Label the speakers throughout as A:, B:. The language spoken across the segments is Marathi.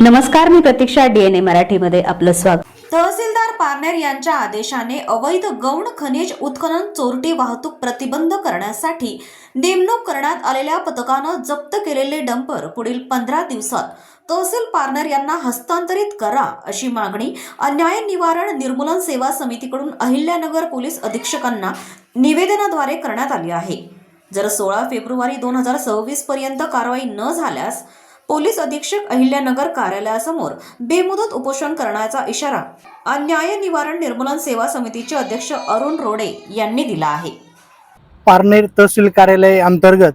A: नमस्कार मी प्रतीक्षा डीएनए मराठीमध्ये आपलं स्वागत.
B: तहसीलदार पारनेर यांच्या आदेशाने अवैध गौण खनिज उत्खनन चोरटी वाहतूक प्रतिबंध करण्यासाठी नेमणूक करण्यात आलेल्या पथकानं जप्त केलेले डंपर पुढील पंधरा दिवसात. तहसील पारनेर यांना हस्तांतरित करा अशी मागणी अन्याय निवारण निर्मूलन सेवा समितीकडून अहिल्यानगर पोलीस अधीक्षकांना निवेदनाद्वारे करण्यात आली आहे. जर सोळा फेब्रुवारी दोन हजार सव्वीस पर्यंत कारवाई न झाल्यास पोलीस अधीक्षक अहिल्यानगर कार्यालयासमोर बेमुदत उपोषण करण्याचा इशारा अन्याय निवारण निर्मूलन सेवा समितीचे अध्यक्ष अरुण रोडे यांनी दिला आहे.
C: पारनेर तहसील कार्यालय अंतर्गत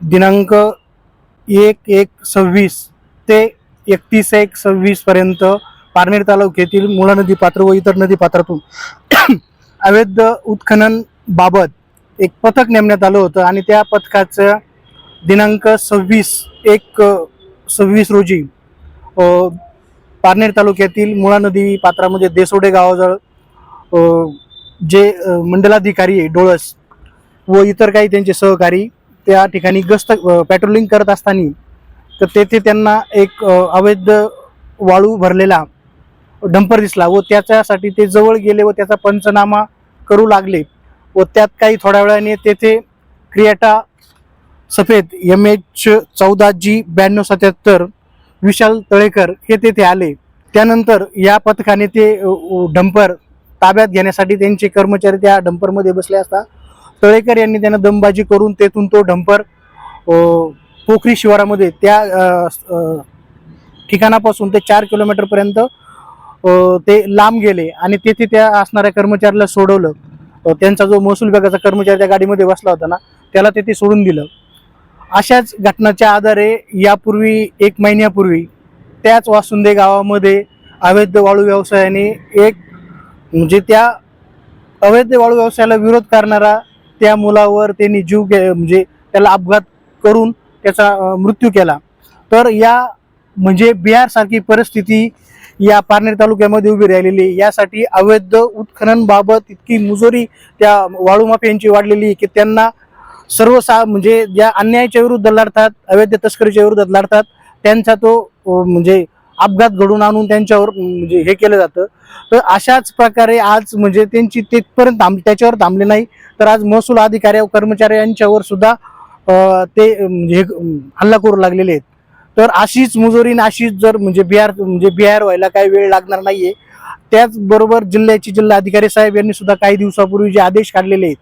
C: दिनांक एक एक सव्वीस ते एकतीस एक सव्वीस पर्यंत पारनेर तालुक्यातील मुळा नदी पात्र व इतर नदी पात्रातून अवैध उत्खनन बाबत एक पथक नेमण्यात आलं होतं आणि त्या पथकाचं दिनांक सव्वीस एक सव्वीस रोजी पारनेर तालुक्यातील मुळा नदी पात्रामध्ये देसोडे गावाजवळ जे मंडलाधिकारी आहे डोळस व इतर काही त्यांचे सहकारी त्या ठिकाणी गस्त पॅट्रोलिंग करत असताना तर तेथे त्यांना एक अवैध वाळू भरलेला डंपर दिसला व त्याच्यासाठी ते जवळ गेले व त्याचा पंचनामा करू लागले व त्यात काही थोड्या वेळाने तेथे क्रियाटा सफेद एम एच चौदा जी ब्याण्णव सत्याहत्तर विशाल तळेकर हे तेथे आले. त्यानंतर या पथकाने ते डंपर ताब्यात घेण्यासाठी त्यांचे कर्मचारी त्या डंपरमध्ये बसले असता तळेकर यांनी त्यांना दमबाजी करून तेथून तो डंपर पोखरी शिवारामध्ये त्या ठिकाणापासून ते चार किलोमीटरपर्यंत ते लांब गेले आणि तेथे त्या असणाऱ्या कर्मचाऱ्याला सोडवलं. त्यांचा जो महसूल विभागाचा कर्मचारी त्या गाडीमध्ये बसला होता ना त्याला तेथे सोडून दिलं. अशाच घटनाच्या आधारे यापूर्वी एक महिन्यापूर्वी त्याच वासुंदे गावामध्ये अवैध वाळू व्यवसायाने एक म्हणजे त्या अवैध वाळू व्यवसायाला विरोध करणारा त्या मुलावर त्यांनी जीव घे म्हणजे त्याला अपघात करून त्याचा मृत्यू केला. तर या म्हणजे बिहारसारखी परिस्थिती या पारनेर तालुक्यामध्ये उभी राहिलेली यासाठी अवैध उत्खननबाबत इतकी मुजोरी त्या वाळूमाफियांची वाढलेली आहे की त्यांना सर्व सा म्हणजे ज्या अन्यायाच्या विरुद्ध लढतात अवैध तस्करीच्या विरुद्ध लढतात त्यांचा तो म्हणजे अपघात घडून आणून त्यांच्यावर म्हणजे हे केलं जातं. तर अशाच प्रकारे आज म्हणजे त्यांची तिथपर्यंत थांब त्याच्यावर थांबले नाही. तर आज महसूल अधिकारी व कर्मचारी यांच्यावर सुद्धा ते म्हणजे हे, हल्ला करू लागलेले आहेत. तर अशीच मुजोरी अशीच जर म्हणजे बिहार म्हणजे बिहार व्हायला काही वेळ लागणार नाहीये. त्याचबरोबर जिल्ह्याचे जिल्हा अधिकारी साहेब यांनी सुद्धा काही दिवसापूर्वी जे आदेश काढलेले आहेत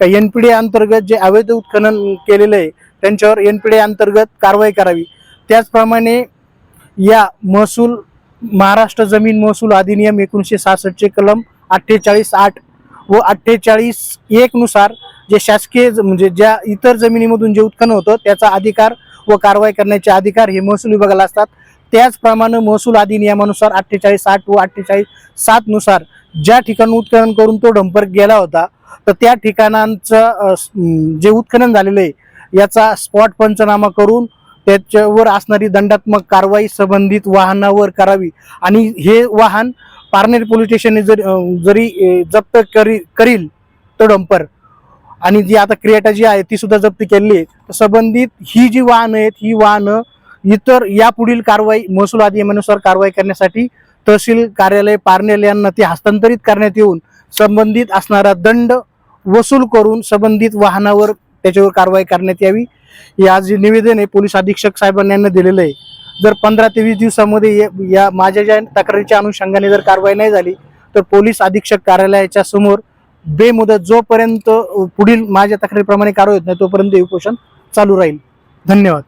C: का एन पी डी अंतर्गत जे अवैध उत्खनन केलेलं आहे त्यांच्यावर एन पी डी अंतर्गत कारवाई करावी. त्याचप्रमाणे या महसूल महाराष्ट्र जमीन महसूल अधिनियम एकोणीसशे सहासष्टचे कलम अठ्ठेचाळीस आठ व अठ्ठेचाळीस एकनुसार जे शासकीय म्हणजे ज्या इतर जमिनीमधून जे उत्खनन होतं त्याचा अधिकार व कारवाई करण्याचे अधिकार हे महसूल विभागाला असतात. त्याचप्रमाणे महसूल अधिनियमानुसार अठ्ठेचाळीस आठ व अठ्ठेचाळीस सातनुसार ज्या ठिकाणी उत्खनन करून तो डंपर गेला होता तर त्या ठिकाणांचं जे उत्खनन झालेलं आहे याचा स्पॉट पंचनामा करून त्याच्यावर असणारी दंडात्मक कारवाई संबंधित वाहनावर करावी. आणि हे वाहन पारनेर पोलीस स्टेशनने जरी जरी जप्त करी करील तो डंपर आणि जी आता क्रिएटा जी आहे ती सुद्धा जप्त केलेली आहे तर संबंधित ही जी वाहनं आहेत ही वाहनं इतर यापुढील कारवाई महसूल अधिनियमानुसार कारवाई करण्यासाठी तहसील कार्यालय पारनेर यांना ते हस्तांतरित करण्यात येऊन संबंधित असणारा दंड वसूल करून संबंधित वाहनावर त्याच्यावर कारवाई करण्यात यावी. या जे निवेदन आहे पोलीस अधीक्षक साहेबांनी यांना दिलेलं आहे. जर पंधरा ते वीस दिवसामध्ये या- या माझ्या ज्या तक्रारीच्या अनुषंगाने जर कारवाई नाही झाली तर पोलीस अधीक्षक कार्यालयाच्या समोर बेमुदत जोपर्यंत पुढील माझ्या तक्रारीप्रमाणे कारवाई होत नाही तोपर्यंत हे उपोषण चालू राहील. धन्यवाद.